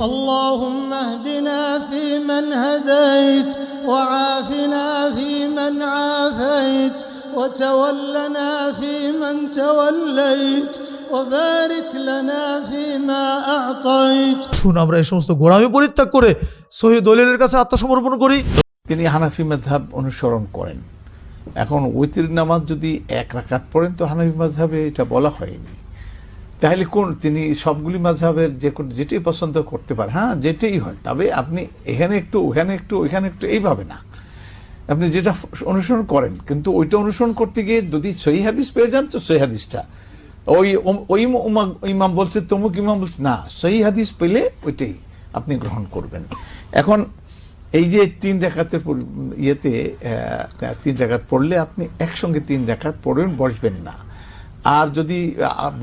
اللهم اهدنا فيمن هديت وعافنا فيمن عافيت وتولنا فيمن توليت وبارك لنا فيما أعطيت শুন আমরা এই সমস্ত গোড়ামি পরিত্যাগ করে সহি দলিলের কাছে আত্মসমর্পণ করি তিনি হানাফি মেধাব অনুসরণ করেন এখন উইতির নামাজ যদি এক রাকাত পড়েন তো হানাফি মাঝহাবে এটা বলা হয়নি তাহলে কোন, তিনি সবগুলি মাঝহাবের যে কোন যেটাই পছন্দ করতে পারে। হ্যাঁ যেটাই হয়। তবে আপনি এখানে একটু, ওখানে একটু ওইখানে একটু, এইভাবে না। আপনি যেটা অনুসরণ করেন, কিন্তু ওইটা অনুসরণ করতে গিয়ে যদি সহি হাদিস পেয়ে যান, তো সহি হাদিসটা। ওই ওই ইমাম বলছে, তমুক ইমাম বলছে, না, সহি হাদিস পেলে ওইটাই আপনি গ্রহণ করবেন। এখন এই যে তিন রেখাতের ইয়েতে তিন রেখাত পড়লে আপনি একসঙ্গে তিন রেখাত পড়বেন, বসবেন না। আর যদি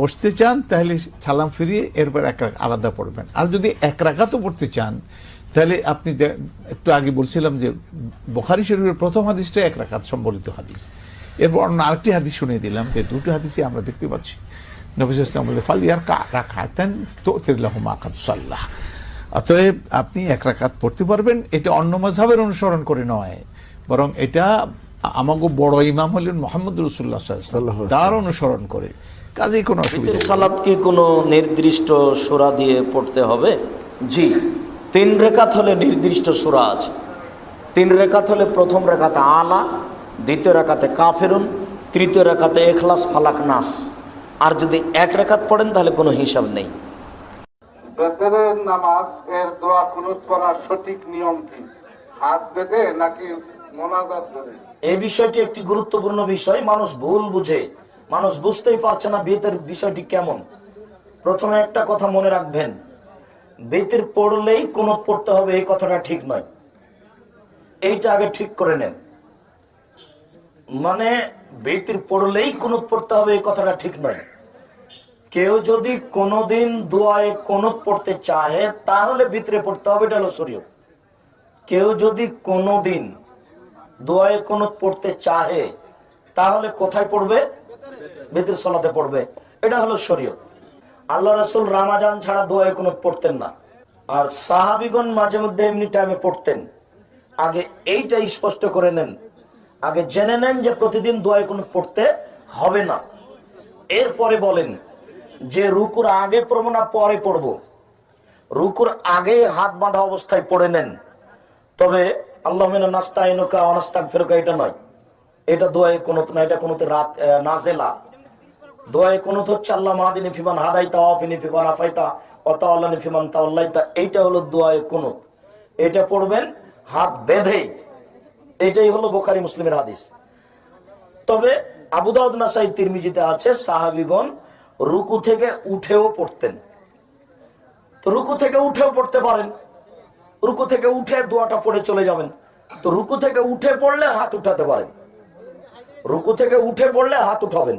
বসতে চান, তাহলে সালাম ফিরিয়ে এরপর এক আলাদা পড়বেন। আর যদি এক রাকাতও পড়তে চান, তাহলে আপনি একটু আগে বলছিলাম যে, বখারি শরীফের প্রথম হাদিসটা এক রাখাত সম্বলিত হাদিস। এরপর অন্য আরেকটি হাদিস শুনিয়ে দিলাম, যে দুটো হাদিসই আমরা দেখতে পাচ্ছি। নবী ইসলাম বলে ফাল ইয়ার রাখাতেন তো সাল্লাহ। অতএব আপনি এক রাকাত পড়তে পারবেন, এটা অন্য মজাবের অনুসরণ করে নয়। বরং এটা আমাকে বড় ইমাম হলেন মোহাম্মদ রসুল্লাহ তার অনুসরণ করে। কাজেই কোনো অসুবিধা সালাত কি কোনো নির্দিষ্ট সুরা দিয়ে পড়তে হবে? জি। তিন রেখাত হলে নির্দিষ্ট সুরা আছে। তিন রেখাত হলে প্রথম রেখাতে আলা দ্বিতীয় রেখাতে কাফেরুন তৃতীয় রেখাতে এখলাস ফালাক নাস। আর যদি এক রেখাত পড়েন তাহলে কোনো হিসাব নেই। নামাজ এর দোয়া কুনুত পড়ার সঠিক নিয়ম কি? হাত বেঁধে নাকি এই বিষয়টি একটি গুরুত্বপূর্ণ বিষয়। মানুষ ভুল বুঝে, মানুষ বুঝতেই পারছে না বেতের বিষয়টি কেমন। প্রথমে একটা কথা মনে রাখবেন বেতের পড়লেই কোন পড়তে হবে, এই কথাটা ঠিক নয়। এইটা আগে ঠিক করে নেন। মানে বেতের পড়লেই কোন পড়তে হবে, এই কথাটা ঠিক নয়। কেউ যদি কোনোদিন দোয়ায় কোনত পড়তে চায়, তাহলে ভিতরে পড়তে হবে, এটা হলো শরীয়ত। কেউ যদি কোনোদিন দোয়ায় কোন পড়তে চাহে, তাহলে কোথায় পড়বে? বেতের সলাতে পড়বে। এটা হলো শরীয়ত। আল্লাহ রসুল রামাজান ছাড়া দোয়ায় কোন পড়তেন না। আর সাহাবিগণ মাঝে মধ্যে এমনি টাইমে পড়তেন। আগে এইটা স্পষ্ট করে নেন। আগে জেনে নেন যে প্রতিদিন দোয়ায় কোন পড়তে হবে না। এরপরে বলেন যে রুকুর আগে পড়ব না, পরে পড়ব। রুকুর আগে হাত বাঁধা অবস্থায় পড়ে নেন। তবে আল্লাহ মিনা নাস্তা নাস্তাইনুকা অনাস্তাক ফেরুকা এটা নয়। এটা দোয়ায় কোনো না, এটা কোনোতে রাত নাজেলা। দোয়ায় কোনো হচ্ছে আল্লাহ মাহাদিনী ফিমান হাদাইতা অফিনি ফিমান আফাইতা অতা আল্লাহ ফিমান তাল্লাইতা এইটা হলো দোয়ায় কোনো এটা পড়বেন হাত বেঁধেই। এটাই হলো বোখারি মুসলিমের হাদিস। তবে আবু দাউদ নাসাই তিরমিজিতে আছে, সাহাবিগণ রুকু থেকে উঠেও পড়তেন। তো রুকু থেকে উঠেও পড়তে পারেন। রুকু থেকে উঠে দোয়াটা পড়ে চলে যাবেন। তো রুকু থেকে উঠে পড়লে হাত উঠাতে পারেন। রুকু থেকে উঠে পড়লে হাত উঠাবেন।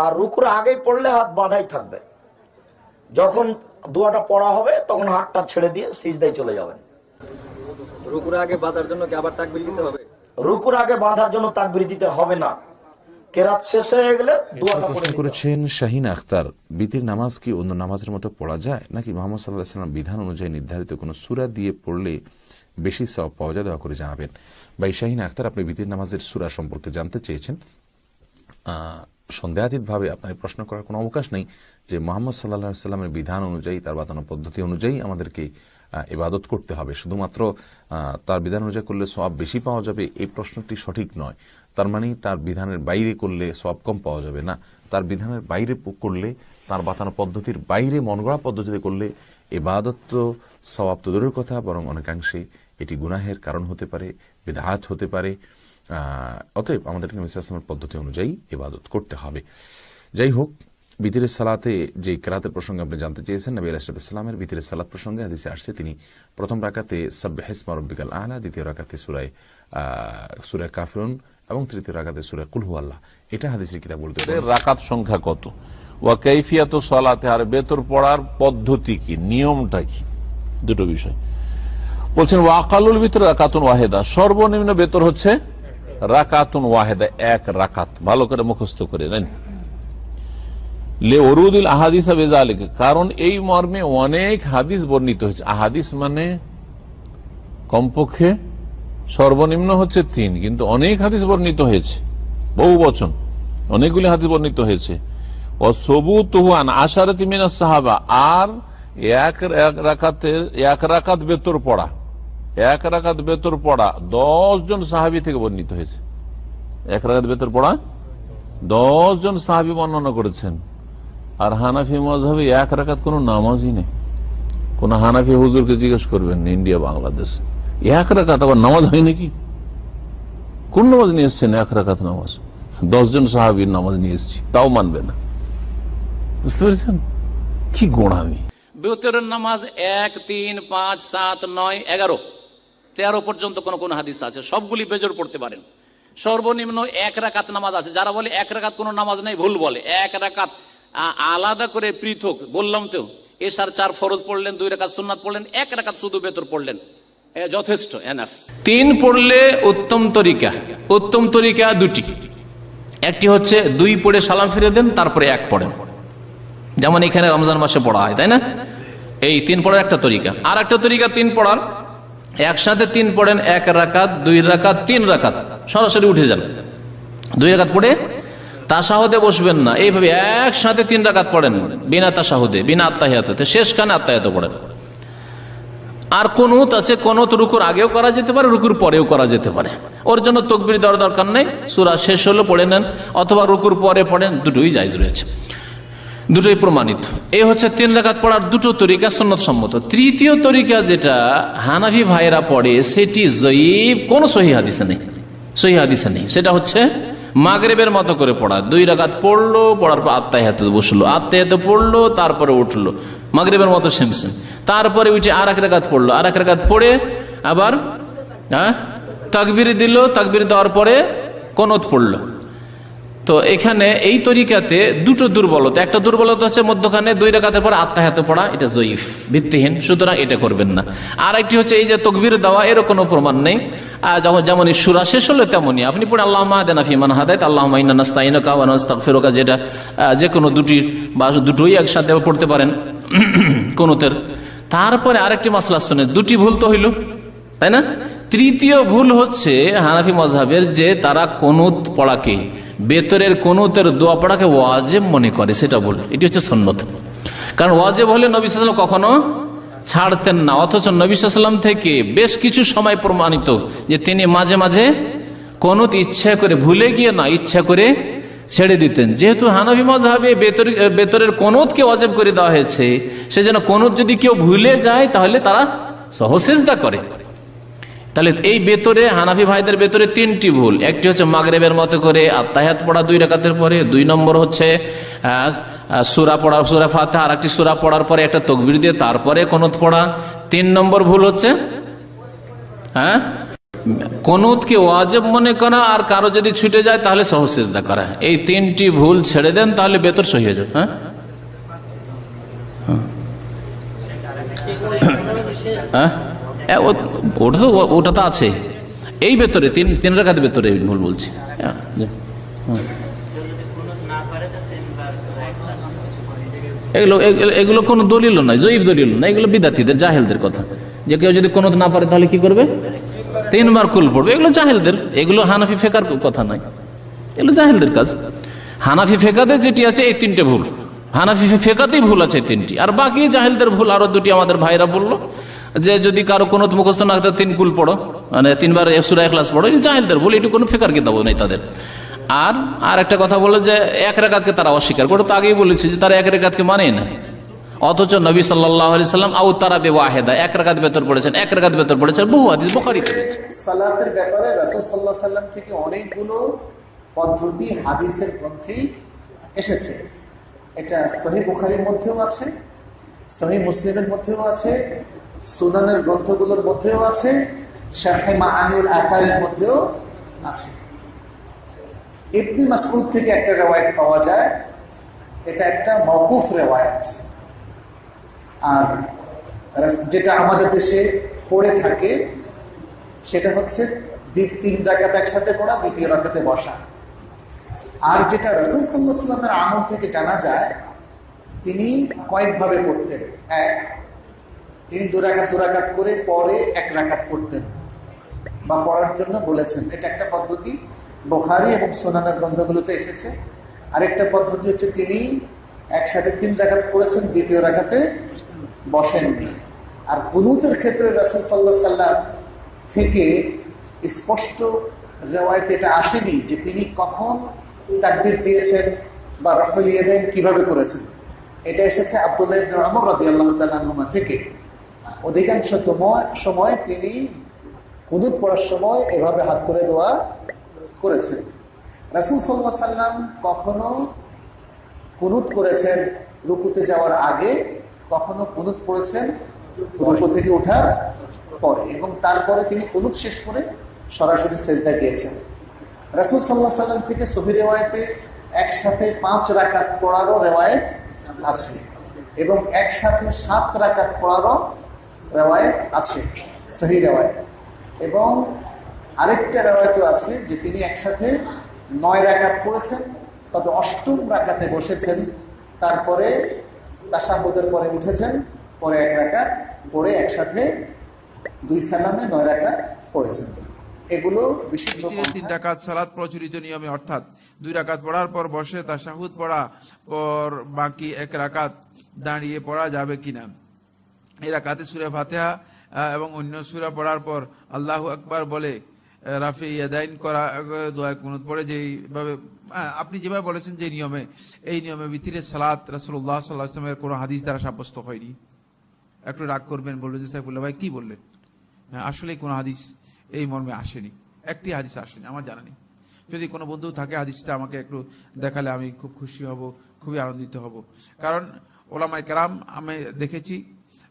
আর রুকুর আগেই পড়লে হাত বাঁধাই থাকবে। যখন দোয়াটা পড়া হবে তখন হাতটা ছেড়ে দিয়ে সিজদাই চলে যাবেন। রুকুর আগে বাঁধার জন্য কি আবার তাকবির দিতে হবে? রুকুর আগে বাঁধার জন্য তাকবির দিতে হবে না। কেরাত শেষ হয়ে গেলে দোয়াটা পড়ে। করেছেন শাহিন আখতার বিতির নামাজ কি অন্য নামাজের মতো পড়া যায়? নাকি মোহাম্মদ সাল্লাহ সাল্লাম বিধান অনুযায়ী নির্ধারিত কোনো সুরা দিয়ে পড়লে বেশি সব পাওয়া যায়? দয়া করে জানাবেন। এই শাহিন আখতার আপনি বিতির নামাজের সুরা সম্পর্কে জানতে চেয়েছেন। সন্দেহাতীতভাবে আপনার প্রশ্ন করার কোনো অবকাশ নেই যে মোহাম্মদ সাল্লাহ সাল্লামের বিধান অনুযায়ী তার বাতানো পদ্ধতি অনুযায়ী আমাদেরকে ইবাদত করতে হবে। শুধুমাত্র আহ, তার বিধান অনুযায়ী করলে সব বেশি পাওয়া যাবে এই প্রশ্নটি সঠিক নয়। তার মানে তার বিধানের বাইরে করলে সব কম পাওয়া যাবে না। তার বিধানের বাইরে করলে, তার বাতানো পদ্ধতির বাইরে মনগড়া পদ্ধতিতে করলে এবাদত তো সবাব তো কথা, বরং অনেকাংশে এটি গুনাহের কারণ হতে পারে, বিধাত হতে পারে। অতএব আমাদেরকে ইসলামের পদ্ধতি অনুযায়ী ইবাদত করতে হবে। যাই হোক, বিতিরের সালাতে যে কেরাতের প্রসঙ্গে আপনি জানতে চেয়েছেন, নবী আলাইসালামের বিতিরের সালাত প্রসঙ্গে হাদিসে আসছে, তিনি প্রথম রাকাতে সাব্বাহিসমা রব্বিকাল আলা, দ্বিতীয় রাকাতে সুরায় সুরায় কাফরুন এবং তৃতীয় রাকাতে সুরায় কুলহু আল্লাহ এটা হাদিসের কিতাব বলতে। রাকাত সংখ্যা কত? ওয়া কৈফিয়াত সলাতে, আর বেতর পড়ার পদ্ধতি কি? নিয়মটা কি? দুটো বিষয়। বলছেন ওয়াকালুল ভিতরে রাকাতুন ওয়াহেদা। সর্বনিম্ন বেতর হচ্ছে রাকাতুন ওয়াহেদা, এক রাকাত। ভালো করে মুখস্থ করে নেন। লে অরুদুল আহাদিস কারণ এই মর্মে অনেক হাদিস বর্ণিত হয়েছে। আহাদিস মানে কমপক্ষে সর্বনিম্ন হচ্ছে তিন, কিন্তু অনেক হাদিস বর্ণিত হয়েছে, বহু বচন, অনেকগুলি হাদিস বর্ণিত হয়েছে। ও সবু তুহান আশারতি মিনাস সাহাবা, আর এক রাকাতের, এক রাকাত বেতর পড়া, এক রাকাত বেতর পড়া দশ জন সাহাবি থেকে বর্ণিত হয়েছে। এক রাকাত বেতর পড়া দশ জন সাহাবি বর্ণনা করেছেন। আর হানাফি মজাবে এক রাকাত কোনো নামাজই নেই। কোন হানাফি হুজুরকে জিজ্ঞেস করবেন, ইন্ডিয়া, বাংলাদেশ। এক রাকাত আবার নামাজ হয় নাকি? কোন নামাজ নিয়ে এসছেন এক রাকাত নামাজ? দশজন সাহাবির নামাজ নিয়ে এসছি, তাও মানবে না। বুঝতে পেরেছেন? কি গোড়ামি বেতরের নামাজ এক, তিন, পাঁচ, সাত, নয়, এগারো। তেরো পর্যন্ত কোন কোন হাদিস আছে, সবগুলি বেজর পড়তে পারেন। সর্বনিম্ন এক রাকাত নামাজ আছে। যারা বলে এক রাকাত কোনো নামাজ নেই, ভুল বলে। এক রাকাত আলাদা করে পৃথক, বললাম তো। এসার চার ফরজ পড়লেন, দুই রাকাত সুন্নাত পড়লেন, এক রাকাত শুধু বেতর পড়লেন। যথেষ্ট এনাফ তিন পড়লে উত্তম তরিকা উত্তম তরিকা দুটি। একটি হচ্ছে দুই পড়ে সালাম ফিরে দেন, তারপরে এক পড়েন। যেমন এখানে রমজান মাসে পড়া হয়, তাই না? এই তিন পড়ার একটা তরিকা। আর একটা তরিকা তিন পড়ার, একসাথে তিন পড়েন, এক রাকাত, দুই রাকাত, তিন রাকাত। সরাসরি উঠে যান। দুই রাকাত পড়ে তাসাহুদে বসবেন না। এইভাবে একসাথে তিন রাকাত পড়েন, বিনা তাসাহুদে, বিনা আত্মাহিয়াতে। শেষ কানে আত্মাহিয়াত পড়েন। আর কোনুত আছে কোনুত রুকুর আগেও করা যেতে পারে, রুকুর পরেও করা যেতে পারে। ওর জন্য তকবির দেওয়ার দরকার নেই, সুরা শেষ হলো, পড়ে নেন, অথবা রুকুর পরে পড়েন, দুটোই জায়জ রয়েছে। দুটোই প্রমাণিত। এই হচ্ছে তিন রেখাত পড়ার দুটো তরিকা সন্ন্যত সম্মত তৃতীয় তরিকা যেটা হানাফি ভাইরা পড়ে, সেটি জয়ীব, কোন সহি হাদিসে নেই। সহি হাদিসে নেই। সেটা হচ্ছে মাগরেবের মতো করে পড়া। দুই রাকাত পড়ল, পড়ার পর আত্মায় হাতে বসল। আত্মায় হাতে পড়ল, তারপরে উঠল। মাগরেবের মতো সেমসেম। তারপরে উঠে আর এক রেখাত পড়ল। আর এক রেখাত পড়ে আবার হ্যাঁ তাকবির দিল, তাকবির দেওয়ার পরে কনত পড়ল। তো এখানে এই তরিকাতে দুটো দুর্বলতা। একটা দুর্বলতা হচ্ছে মধ্যখানে দুই রেখাতে পরে আত্মাহাতে পড়া, এটা জয়ীফ, ভিত্তিহীন, সুতরাং এটা করবেন না। আর একটি হচ্ছে এই যে তকবির দেওয়া, এরও কোনো প্রমাণ নেই। আর যখন যেমন সুরা শেষ হলো তেমনই। আপনি পড়ে আল্লাহ মাহাদেন আফিমান হাদায়ত আল্লাহ মাইনাস্তাইনকা ওয়ানাস্তাগফিরুকা যেটা যে কোনো দুটি বা দুটোই একসাথে পড়তে পারেন। কোনোতের তারপরে আরেকটি মাসলা শুনে, দুটি ভুল তো হইল, তাই না? তৃতীয় ভুল হচ্ছে হানাফি মজহাবের যে তারা কনুত পড়াকে বেতরের কনুতের দোয়া পড়াকে ওয়াজেব মনে করে, সেটা ভুল। এটি হচ্ছে সন্ন্যত কারণ ওয়াজেব হলে নবী কখনো ছাড়তেন না, অথচ নবী সাল্লাম থেকে বেশ কিছু সময় প্রমাণিত যে তিনি মাঝে মাঝে কনুত ইচ্ছা করে ভুলে গিয়ে না, ইচ্ছা করে ছেড়ে দিতেন। যেহেতু হানাফি মজহাবে বেতর, বেতরের কনুতকে অজেব করে দেওয়া হয়েছে, সেজন্য কনুত যদি কেউ ভুলে যায়, তাহলে তারা সহসেজদা করে। তাহলে এই বেতরে, হানাফি ভাইদের বেতরে তিনটি ভুল। একটি হচ্ছে মাগরেবের মতো করে আত্মাহাত পড়া দুই রাকাতের পরে, দুই নম্বর হচ্ছে সুরা পড়া, সুরা ফাতে আর একটি সুরা পড়ার পরে একটা তকবির দিয়ে তারপরে কনত পড়া। তিন নম্বর ভুল হচ্ছে হ্যাঁ? কনুতকে ওয়াজেব মনে করা আর কারও যদি ছুটে যায় তাহলে সহসেজদা করা। এই তিনটি ভুল ছেড়ে দেন তাহলে বেতর সহি হয়ে যাবে। হ্যাঁ? হ্যাঁ? ওটা ওটা তো আছে। এই ভেতরে তিন তিন রাখাতে ভেতরে ভুল বলছি। হ্যাঁ। হুম। এগুলো, এগুলো- কোনো দলিল নয়, জয়ীফ দলিল না এগুলো বিদ্যার্থীদের, জাহেলদের কথা। যে কেউ যদি কোনো না পারে তাহলে কি করবে? তিনবার কুল পড়বে, এগুলো জাহেলদের, এগুলো হানাফি ফেকার কথা নয় এগুলো জাহেলদের কাজ। হানাফি ফেকাতে যেটি আছে, এই তিনটে ভুল। হানাফি ফেকাতেই ভুল আছে তিনটি। আর বাকি জাহেলদের ভুল আরও দুটি আমাদের ভাইরা বলল, যে যদি কারও কোনো মুখস্থ না থাকে তিন কুল পড়ো। মানে তিনবার সুরা ক্লাস পড়ো। এটা জাহেলদের ভুল, এটি কোনো ফেকার কিতাব নেই তাদের। আর আর একটা কথা বলে যে, এক রেখাতকে তারা অস্বীকার করে। তো আগেই বলেছি যে, তারা এক রেখাতকে মানে না। অথচ নবী সাল্লাহ আলি সাল্লাম, আউ তারা বে ওয়াহেদা, এক রেখাত বেতর পড়েছেন, এক রেখাত বেতর পড়েছেন, বহু হাদিস রয়েছে। সালাতের ব্যাপারে রাসুল সাল্লাহ সাল্লাম থেকে অনেকগুলো পদ্ধতি হাদিসের গ্রন্থে এসেছে। এটা সহি বুখারির মধ্যেও আছে, সহি মুসলিমের মধ্যেও আছে, সুনানের গ্রন্থগুলোর মধ্যেও আছে, শারহে মাআনিউল আকারের মধ্যেও আছে। ইবনি মাসউদ থেকে একটা রেওয়ায়ত পাওয়া যায়, এটা একটা মকুফ রেওয়ায়ত। আর যেটা আমাদের দেশে পড়ে থাকে, সেটা হচ্ছে তিন রাকাত একসাথে পড়া, দ্বিতীয় রাকাতে বসা। আর যেটা রসুল সাল্লাহ সাল্লামের আমল থেকে জানা যায়, তিনি কয়েকভাবে পড়তেন। এক, তিনি দুরাকাত দুরাকাত করে পরে এক রাকাত পড়তেন বা পড়ার জন্য বলেছেন। এটা একটা পদ্ধতি। বোখারি এবং সোনাদার গ্রন্থগুলোতে এসেছে। আরেকটা পদ্ধতি হচ্ছে তিনি একসাথে তিন রাকাত পড়েছেন, দ্বিতীয় রাকাতে বসেননি আর কুনুতের ক্ষেত্রে রাসুল সাল্লাহ সাল্লাম থেকে স্পষ্ট রেওয়ায়তে এটা আসেনি যে তিনি কখন তাকবির দিয়েছেন বা রফল ইয়েদেন কীভাবে করেছেন। এটা এসেছে আব্দুল্লাহ আমর রাদিয়াল্লাহু তাআলা আনহুমা থেকে। অধিকাংশ সময় তিনি হুদুদ পড়ার সময় এভাবে হাত তুলে দেওয়া করেছেন। রাসুল সাল্লাহ সাল্লাম কখনো কুনুত করেছেন রুকুতে যাওয়ার আগে কখনো কুনুত পড়েছেন রুকু থেকে ওঠার পরে এবং তারপরে তিনি কুনুত শেষ করে সরাসরি সেজদা গিয়েছেন। রাসুল সাল্লাহ সাল্লাম থেকে সহি রেওয়ায়তে একসাথে পাঁচ রাকাত পড়ারও রেওয়ায়ত আছে এবং একসাথে সাত রাকাত পড়ারও রেওয়ায়ত আছে, সহি রেওয়ায়ত। এবং আরেকটা রেওয়ায়তও আছে যে তিনি একসাথে নয় রাকাত পড়েছেন, তবে অষ্টম রাকাতে বসেছেন, তারপরে তাসাহুদের পরে উঠেছেন পরে এক রাকাত পড়ে একসাথে দুই সালামে নয় রাকাত পড়েছেন। এগুলো বিশুদ্ধ তিন রাকাত সালাত প্রচলিত নিয়মে অর্থাৎ দুই রাকাত পড়ার পর বসে তা শাহুদ পড়া পর বাকি এক রাকাত দাঁড়িয়ে পড়া যাবে কিনা। এই রাকাতে সুরে ফাতেহা এবং অন্য সুরা পড়ার পর আল্লাহ আকবার বলে রাফি ইয়াদাইন করা দোয়া কুনুত পড়ে যেইভাবে আহ, আপনি যেভাবে বলেছেন যে নিয়মে এই নিয়মে বিতিরের সালাত রাসুল্লাহ সাল্লাহ আসলামের কোনো হাদিস দ্বারা সাব্যস্ত হয়নি। একটু রাগ করবেন বলল যে সাইফুল্লাহ ভাই কি বললেন? হ্যাঁ আসলে কোনো হাদিস এই মর্মে আসেনি। একটি হাদিস আসেনি আমার জানা নেই। যদি কোনো বন্ধু থাকে হাদিসটা আমাকে একটু দেখালে আমি খুব খুশি হব খুবই আনন্দিত হব। কারণ ওলামাই কেরাম আমি দেখেছি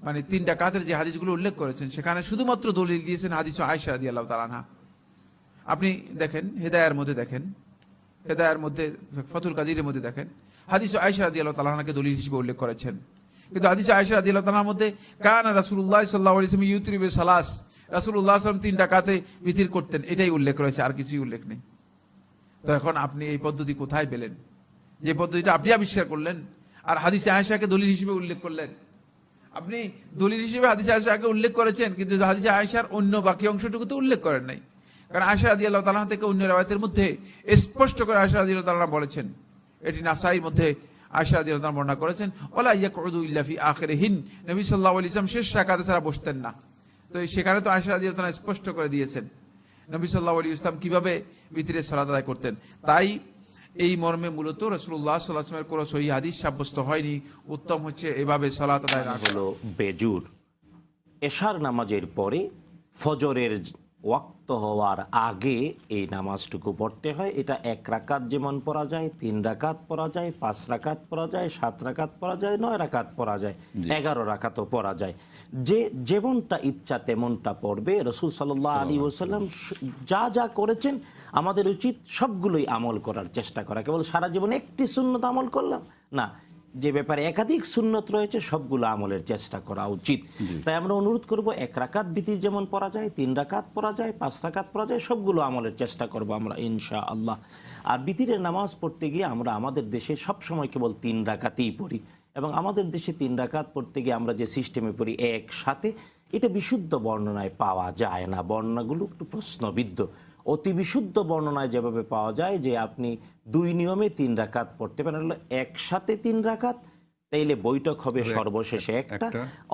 মানে তিনটা কাতের যে হাদিসগুলো উল্লেখ করেছেন সেখানে শুধুমাত্র দলিল দিয়েছেন হাদিস আয়সা দিয়ে আল্লাহ তালানহা আপনি দেখেন, হেদায়ার মধ্যে দেখেন, হেদায়ার মধ্যে, ফতুল কাদিরের মধ্যে দেখেন। হাদিস আয়সা আদি আল্লাহ তালাহাকে দলিল হিসেবে উল্লেখ করেছেন। কিন্তু হাদিস আয়সা দিয়ে আল্লাহ মধ্যে, কান রাসুল্লাহ সাল্লাহ ইসলাম ইউত্রিবে সালাস। রাসুল্লাহ আসলাম তিন টাকাতে বিতির করতেন। এটাই উল্লেখ রয়েছে, আর কিছুই উল্লেখ নেই। তো এখন আপনি এই পদ্ধতি কোথায় পেলেন? যে পদ্ধতিটা আপনি আবিষ্কার করলেন, আর হাদিসে আয়সাকে দলিল হিসেবে উল্লেখ করলেন। আপনি দলিল হিসেবে হাদিসে আয়সাকে উল্লেখ করেছেন, কিন্তু হাদিসে আয়সার অন্য বাকি অংশটুকু তো উল্লেখ করেন নাই। কারণ আয়সা আদি আল্লাহ তালাহ থেকে অন্য রায়তের মধ্যে স্পষ্ট করে আয়সা আদি আল্লাহ তালাহ বলেছেন। এটি নাসাইর মধ্যে আয়সা আদি আল্লাহ বর্ণনা করেছেন ওলা ইয়াকুদু ইল্লাফি আখেরে হিন নবী সাল্লাহ ইসলাম শেষ রাকাতে ছাড়া বসতেন না। তো সেখানে তো আয়সা আদি আল্লাহ স্পষ্ট করে দিয়েছেন। নবী সাল্লাহ আলী ইসলাম কীভাবে ভিতরে সালাদ আদায় করতেন? তাই এই মর্মে মূলত রসুল্লাহ সাল্লাহামের কোনো সহি হাদিস সাব্যস্ত হয়নি। উত্তম হচ্ছে এভাবে সালাত আদায়। হলো বেজুর। এশার নামাজের পরে ফজরের ওয়াক্ত হওয়ার আগে এই নামাজটুকু পড়তে হয়। এটা এক রাকাত যেমন পড়া যায় তিন রাকাত পড়া যায় পাঁচ রাকাত পড়া যায় সাত রাকাত পড়া যায় নয় রাকাত পড়া যায় এগারো রাকাতও পড়া যায়। যে যেমনটা ইচ্ছা তেমনটা পড়বে। রসুল সাল্লাহ আলী ওসাল্লাম যা যা করেছেন আমাদের উচিত সবগুলোই আমল করার চেষ্টা করা। কেবল সারা জীবন একটি শূন্যত আমল করলাম? না যে ব্যাপারে একাধিক সুন্নত রয়েছে সবগুলো আমলের চেষ্টা করা উচিত। তাই আমরা অনুরোধ করব এক রাকাত বিতির যেমন পড়া যায় তিন রাকাত পড়া যায় পাঁচ রাকাত পড়া যায় সবগুলো আমলের চেষ্টা করব আমরা ইনশা আল্লাহ আর বিতিরের নামাজ পড়তে গিয়ে আমরা আমাদের দেশে সব সময় কেবল তিন রাকাতেই পড়ি এবং আমাদের দেশে তিন রাকাত পড়তে গিয়ে আমরা যে সিস্টেমে পড়ি একসাথে এটা বিশুদ্ধ বর্ণনায় পাওয়া যায় না। বর্ণনাগুলো একটু প্রশ্নবিদ্ধ। অতি বিশুদ্ধ বর্ণনায় যেভাবে পাওয়া যায় যে আপনি দুই নিয়মে তিন রাকাত পড়তে পারেন হলো একসাথে তিন রাকাত তাইলে বৈঠক হবে সর্বশেষে একটা।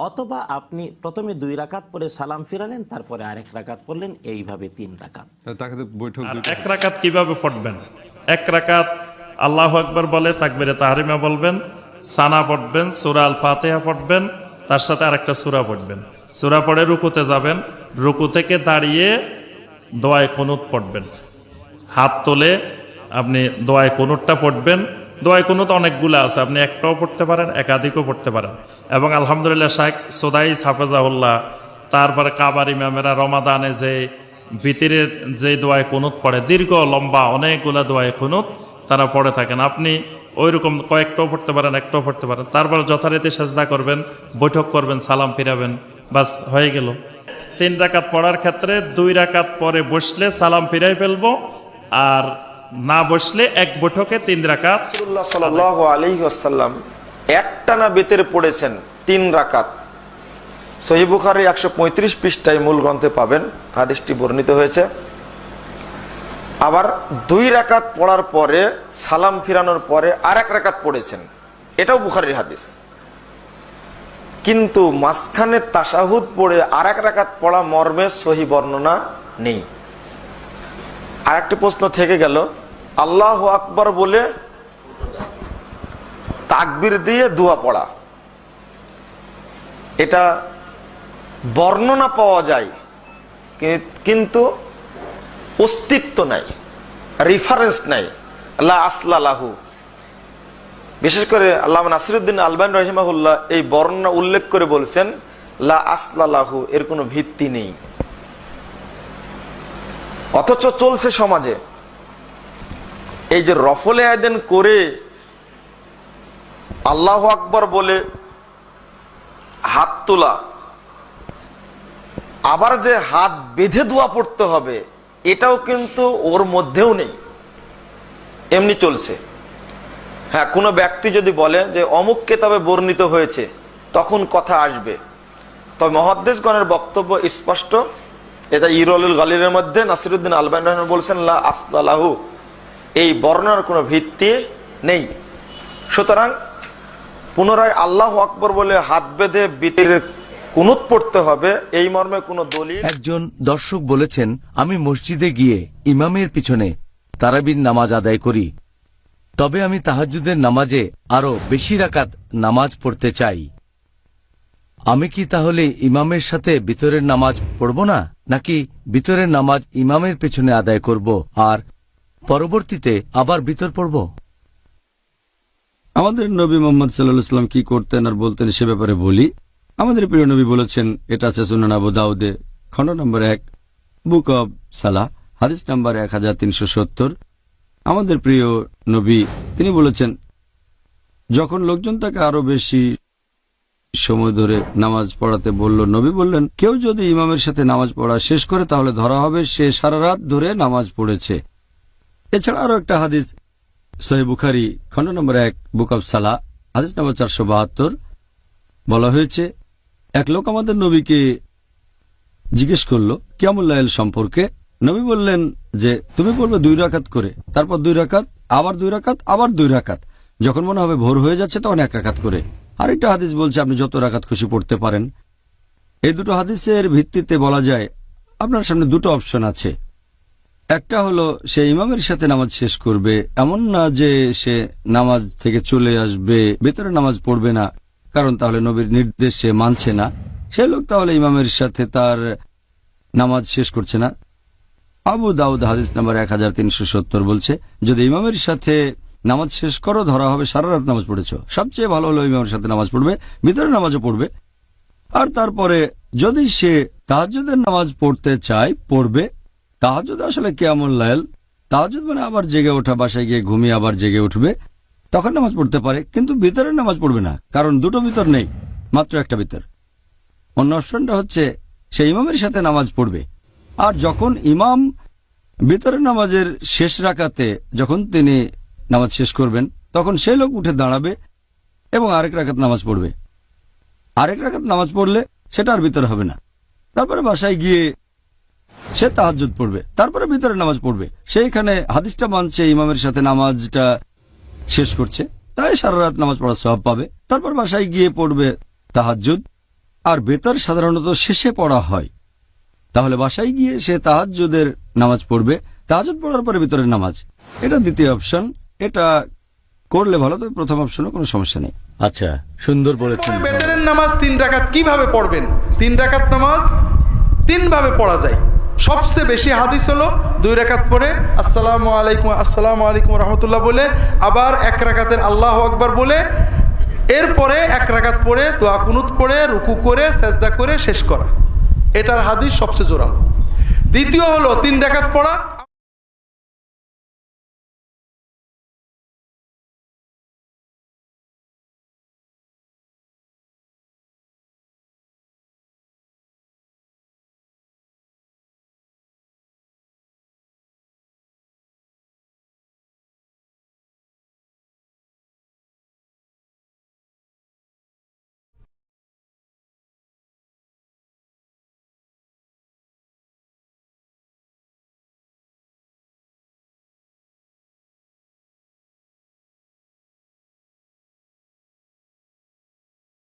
অথবা আপনি প্রথমে দুই রাকাত পরে সালাম ফিরালেন তারপরে আরেক রাকাত পড়লেন এইভাবে তিন রাকাত। বৈঠক এক রাকাত কীভাবে পড়বেন? এক রাকাত আল্লাহ আকবর বলে তাকবিরে তাহারিমা বলবেন সানা পড়বেন সুরা আল ফাতেহা পড়বেন তার সাথে আরেকটা সুরা পড়বেন। সুরা পড়ে রুকুতে যাবেন রুকু থেকে দাঁড়িয়ে দোয়ায় কনুত পড়বেন। হাত তোলে আপনি দোয়ায় কনুতটা পড়বেন। দোয়ায় কনুত অনেকগুলো আছে, আপনি একটাও পড়তে পারেন, একাধিকও পড়তে পারেন। এবং আলহামদুলিল্লাহ শাহেখ সোদাই হাফেজাউল্লাহ তারপরে কাবার ইমামেরা রমাদানে যে ভিতরে যে দোয়ায় কুনুত পড়ে, দীর্ঘ, লম্বা, অনেকগুলো দোয়ায় কুনুত তারা পড়ে থাকেন। আপনি ওই রকম কয়েকটাও পড়তে পারেন, একটাও পড়তে পারেন। তারপর যথারীতি সেজদা করবেন, বৈঠক করবেন, সালাম ফিরাবেন, বাস হয়ে গেল। তিন রাকাত পড়ার ক্ষেত্রে দুই রাকাত পরে বসলে সালাম ফিরাই ফেলব, আর না বসলে এক বৈঠকে তিন রাকাত রসুল্লাহ সাল আলী একটানা বেতের পড়েছেন তিন রাকাত। সহিবুখারি একশো পঁয়ত্রিশ পৃষ্ঠায় মূল গ্রন্থে পাবেন, হাদিসটি বর্ণিত হয়েছে। আবার দুই রাকাত পড়ার পরে, সালাম ফিরানোর পরে আর এক রাকাত পড়েছেন। এটাও বুখারির হাদিস। কিন্তু মাঝখানে তাসাহুদ পড়ে আর এক রাকাত পড়া মর্মে সহি বর্ণনা নেই। আর একটি প্রশ্ন থেকে গেল, আল্লাহ আকবর বলে তাকবির দিয়ে দোয়া পড়া। এটা বর্ণনা পাওয়া যায় কিন্তু অস্তিত্ব নাই রিফারেন্স নাই। আল্লাহ আসলাহু বিশেষ করে আল্লাহ নাসিরুদ্দিন আলবান রহিমাহুল্লাহ এই বর্ণনা উল্লেখ করে বলছেন, লা আসলাহু এর কোনো ভিত্তি নেই। অথচ চলছে সমাজে। এই যে রফলে আয়দেন করে আল্লাহ আকবর বলে হাত তোলা, আবার যে হাত বেঁধে দোয়া পড়তে হবে, এটাও কিন্তু ওর মধ্যেও নেই। এমনি চলছে। হ্যাঁ কোনো ব্যক্তি যদি বলে যে অমুক কেতাবে বর্ণিত হয়েছে, তখন কথা আসবে। তবে মহাদ্দেশগণের বক্তব্য স্পষ্ট। এটা ইরুল গালিলের মধ্যে নাসিরুদ্দিন আলবান রহমান বলছেন, লা আসলাহু এই বর্ণনার কোনো ভিত্তি নেই। সুতরাং পুনরায় আল্লাহ আকবর বলে হাত বেঁধে বিতির কুনুত পড়তে হবে, এই মর্মে কোনো দলিল। একজন দর্শক বলেছেন, আমি মসজিদে গিয়ে ইমামের পিছনে তারাবির নামাজ আদায় করি। তবে আমি তাহাজ্জুদের নামাজে আরও বেশি রাকাত নামাজ পড়তে চাই। আমি কি তাহলে ইমামের সাথে ভিতরের নামাজ পড়ব না, নাকি ভিতরের নামাজ ইমামের পেছনে আদায় করব, আর পরবর্তীতে আবার ভিতর পড়ব? আমাদের নবী মোহাম্মদ সাল্লাম কি করতেন আর বলতেন সে ব্যাপারে বলি। আমাদের প্রিয় নবী বলেছেন, এটা আছে সুনান আবু দাউদে, খণ্ড নম্বর এক, বুক অব সালাহ, হাদিস নম্বর এক হাজার তিনশো সত্তর। আমাদের প্রিয় নবী, তিনি বলেছেন, যখন লোকজন তাকে আরও বেশি সময় ধরে নামাজ পড়াতে বলল, নবী বললেন, কেউ যদি ইমামের সাথে নামাজ পড়া শেষ করে, তাহলে ধরা হবে সে সারা রাত ধরে নামাজ পড়েছে। এছাড়া আরও একটা হাদিস, সহি বুখারি, খণ্ড নম্বর এক, বুক অব সালা, হাদিস নম্বর চারশো বাহাত্তর, বলা হয়েছে, এক লোক আমাদের নবীকে জিজ্ঞেস করল কিয়ামুল্লাহ সম্পর্কে? নবী বললেন যে, তুমি পড়বে দুই রাকাত করে, তারপর দুই রাকাত, আবার দুই রাকাত, আবার দুই রাকাত। যখন মনে হবে ভোর হয়ে যাচ্ছে, তখন এক রাকাত করে। আরেকটা হাদিস বলছে, আপনি যত রাকাত খুশি পড়তে পারেন। এই দুটো হাদিসের ভিত্তিতে বলা যায়, আপনার সামনে দুটো অপশন আছে। একটা হলো, সে ইমামের সাথে নামাজ শেষ করবে, এমন না যে সে নামাজ থেকে চলে আসবে, ভেতরে নামাজ পড়বে না, কারণ তাহলে নবীর নির্দেশ মানছে না। সে লোক তাহলে ইমামের সাথে তার নামাজ শেষ করছে না। আবু দাউদ হাদিস নাম্বার এক হাজার তিনশো সত্তর বলছে, যদি ইমামের সাথে নামাজ শেষ করো, ধরা হবে সারা রাত নামাজ পড়েছ। সবচেয়ে ভালো হলো ইমামের সাথে নামাজ পড়বে, ভিতরে নামাজও পড়বে। আর তারপরে যদি সে তাহাজুদের নামাজ পড়তে চায়, পড়বে। তাহাজুদ আসলে কেমন লাইল। তাহাজুদ মানে আবার জেগে ওঠা, বাসায় গিয়ে ঘুমিয়ে আবার জেগে উঠবে। তখন নামাজ পড়তে পারে, কিন্তু ভিতরে নামাজ পড়বে না, কারণ দুটো ভিতর নেই, মাত্র একটা ভিতর। অন্য অপশনটা হচ্ছে, সে ইমামের সাথে নামাজ পড়বে। আর যখন ইমাম ভিতরের নামাজের শেষ রাকাতে যখন তিনি নামাজ শেষ করবেন, তখন সেই লোক উঠে দাঁড়াবে এবং আরেক রাকাত নামাজ পড়বে। আরেক রাকাত নামাজ পড়লে সেটা আর ভিতরে হবে না। তারপরে বাসায় গিয়ে সে তাহাজ্জুদ পড়বে, তারপরে ভিতরে নামাজ পড়বে। সেইখানে হাদিসটা মানছে, ইমামের সাথে নামাজটা শেষ করছে। তাই সারা রাত নামাজ পড়ার সব পাবে। তারপর বাসায় গিয়ে পড়বে তাহাজ্জুদ। আর বেতার সাধারণত শেষে পড়া হয়। তাহলে বাসায় গিয়ে সে তাহাজ্জুদের নামাজ পড়বে। তাহাজুদ পড়ার পরে ভিতরের নামাজ। এটা দ্বিতীয় অপশন এটা করলে ভালো তবে প্রথম অপশনে কোনো সমস্যা নেই। আচ্ছা সুন্দর বলেছেন। বেতনের নামাজ তিন রাকাত কীভাবে পড়বেন? তিন রাকাত নামাজ তিন ভাবে পড়া যায়। সবচেয়ে বেশি হাদিস হলো দুই রাকাত পড়ে আসসালামু আলাইকুম আসসালামু আলাইকুম রহমতুল্লাহ বলে আবার এক রাকাতের আল্লাহ আকবার বলে এরপরে এক রাকাত পড়ে দোয়া কুনুত পড়ে রুকু করে সেজদা করে শেষ করা। এটার হাদিস সবচেয়ে জোরালো। দ্বিতীয় হলো তিন রাকাত পড়া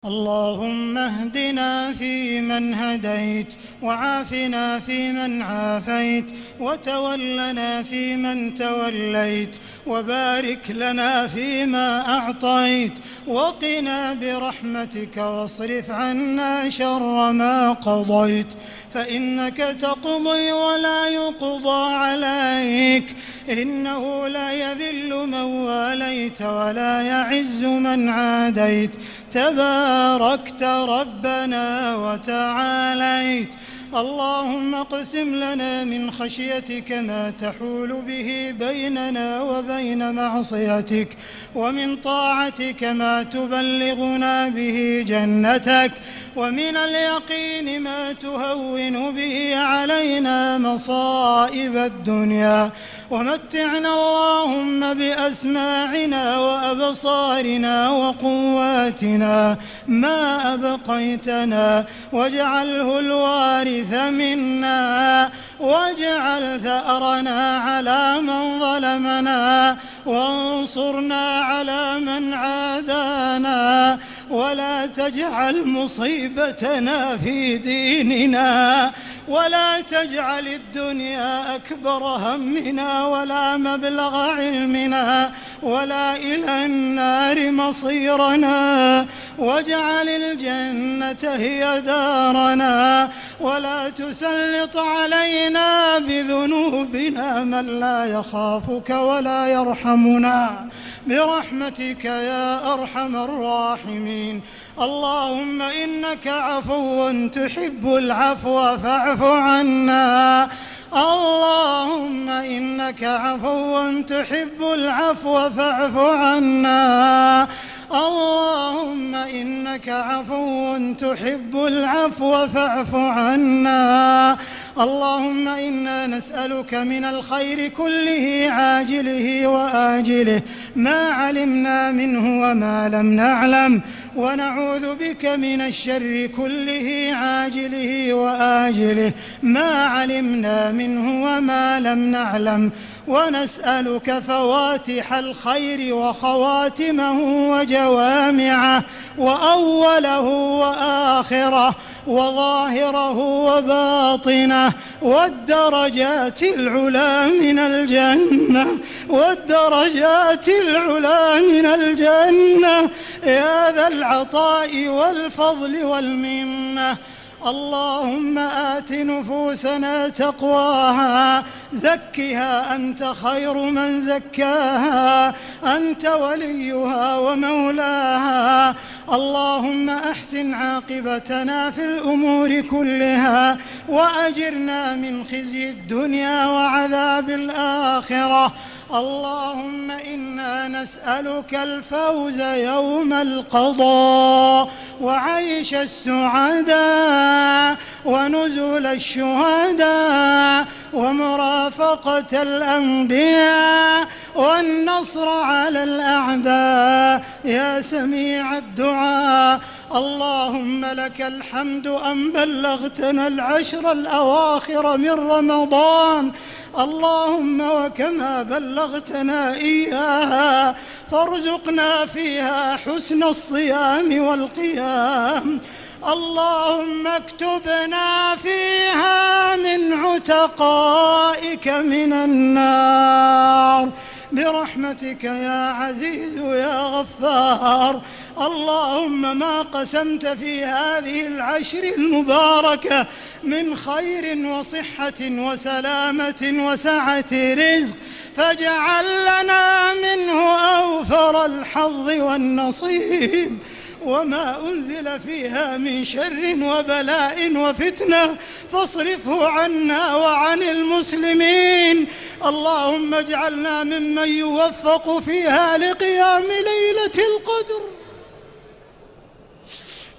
اللهم اهدنا فيمن هديت وعافنا فيمن عافيت وتولنا فيمن توليت وبارك لنا فيما أعطيت وقنا برحمتك واصرف عنا شر ما قضيت. فإنك تقضي ولا يقضى عليك إنه لا يذل من واليت ولا يعز من عاديت. تباركت ربنا وتعاليت اللهم اقسم لنا من خشيتك ما تحول به بيننا وبين معصيتك ومن طاعتك ما تبلغنا به جنتك ومن اليقين ما تهون به علينا مصائب الدنيا. ومتعنا اللهم بأسماعنا وأبصارنا وقواتنا ما أبقيتنا. واجعله الوارث منا. واجعل ثأرنا على من ظلمنا. وانصرنا على من عادانا. ولا تجعل مصيبتنا في ديننا. ولا تجعل الدنيا أكبر همنا ولا مبلغ علمنا ولا إلى النار مصيرنا واجعل الجنة هي دارنا ولا تسلط علينا بذنوبنا من لا يخافك ولا يرحمنا برحمتك يا أرحم الراحمين. اللهم إنك عفو تحب العفو فاعف عنا. اللهم إنك عفو تحب العفو فاعف عنا. اللهم إنك عفو تحب العفو فاعف عنا. اللهم إنا نسألك من الخير كله عاجله وآجله. ما علمنا منه وما لم نعلم. ونعوذ بك من الشر كله عاجله وآجله. ما علمنا منه وما لم نعلم. ونسألك فواتح الخير وخواتمه وجوامعه. وأوله وآخره. وظاهره وباطنه والدرجات العلا من الجنة والدرجات العلا من الجنة. يا ذا العطاء والفضل والمنة. اللهم آت نفوسنا تقواها زكها أنت خير من زكاها أنت وليها ومولاها. اللهم أحسن عاقبتنا في الأمور كلها وأجرنا من خزي الدنيا وعذاب الآخرة. اللهم إنا نسألك الفوز يوم القضاء وعيش السعداء ونزول الشهداء ومرافقة الأنبياء والنصر على الأعداء. يا سميع الدعاء اللهم لك الحمد أن بلغتنا العشر الأواخر من رمضان. اللهم وكما بلغتنا إياها فارزقنا فيها حسن الصيام والقيام. اللهم اكتبنا فيها من عتقائك من النار. برحمتك يا عزيز يا غفار. اللهم ما قسمت في هذه العشر المباركة من خير وصحة وسلامة وسعة رزق فاجعل لنا منه أوفر الحظ والنصيب. وما أنزل فيها من شر وبلاء وفتنة فاصرفه عنا وعن المسلمين. اللهم اجعلنا ممن يوفق فيها لقيام ليلة القدر.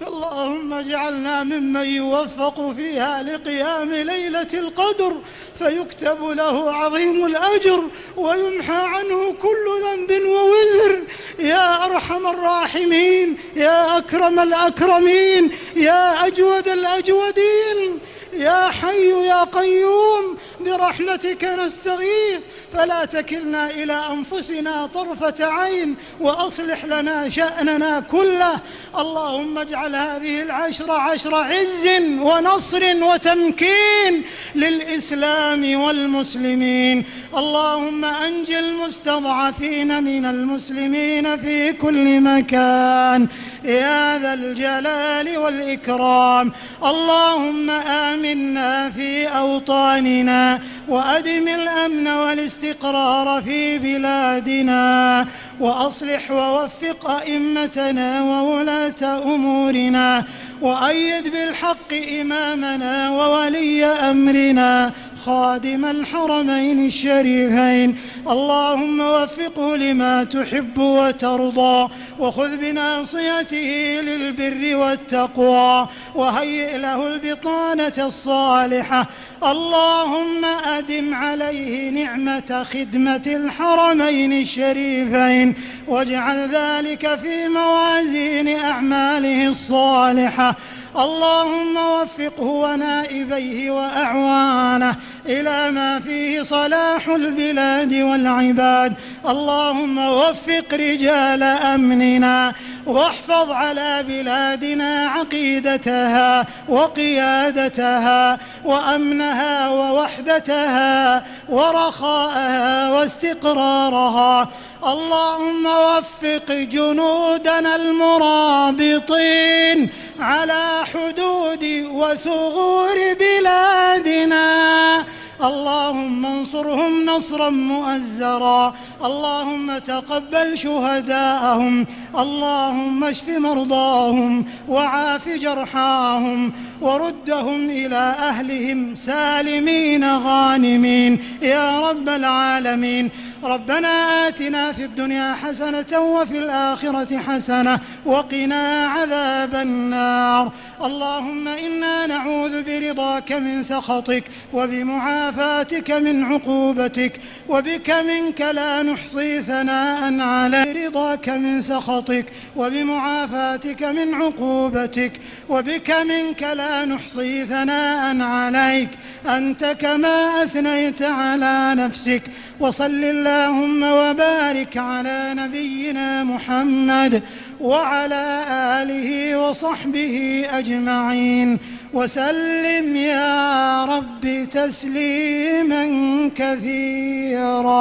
اللهم اجعلنا ممن يوفق فيها لقيام ليلة القدر فيكتب له عظيم الأجر ويمحى عنه كل ذنب ووزر. يا أرحم الراحمين يا أكرم الأكرمين يا أجود الأجودين. يا حي يا قيوم برحمتك نستغيث. فلا تكلنا إلى أنفسنا طرفة عين وأصلح لنا شأننا كله. اللهم اجعل هذه العشر عشر عز ونصر وتمكين للإسلام والمسلمين. اللهم أنج المستضعفين من المسلمين في كل مكان. يا ذا الجلال والإكرام. اللهم آمنا في أوطاننا وأدم الأمن والاستقرار في بلادنا وأصلح ووفق أئمتنا وولاة أمورنا وأيد بالحق إمامنا وولي أمرنا خادم الحرمين الشريفين. اللهم وفقه لما تحب وترضى وخذ بناصيته للبر والتقوى وهيئ له البطانة الصالحة. اللهم أدم عليه نعمة خدمة الحرمين الشريفين واجعل ذلك في موازين أعماله الصالحة. اللهم وفقه ونائبيه وأعوانه إلى ما فيه صلاح البلاد والعباد. اللهم وفق رجال أمننا واحفظ على بلادنا عقيدتها وقيادتها وأمنها ووحدتها ورخاءها واستقرارها. اللهم وفق جنودنا المرابطين على حدود وثغور بلادنا. اللهم انصرهم نصرا مؤزرا. اللهم تقبل شهداءهم. اللهم اشف مرضاهم وعاف جرحاهم وردهم إلى أهلهم سالمين غانمين. يا رب العالمين. ربنا آتنا في الدنيا حسنة وفي الآخرة حسنة وقنا عذاب النار. اللهم إنا نعوذ برضاك من سخطك وبمعافاتك من عقوبتك وبك منك لا نحصي ثناء على رضاك من سخطك وبمعافاتك من عقوبتك وبك منك لا نحصي ثناء عليك. أنت كما أثنيت على نفسك. وصل اللهم وبارك على نبينا محمد وعلى آله وصحبه أجمعين. وسلم يا رب تسليما كثيرا.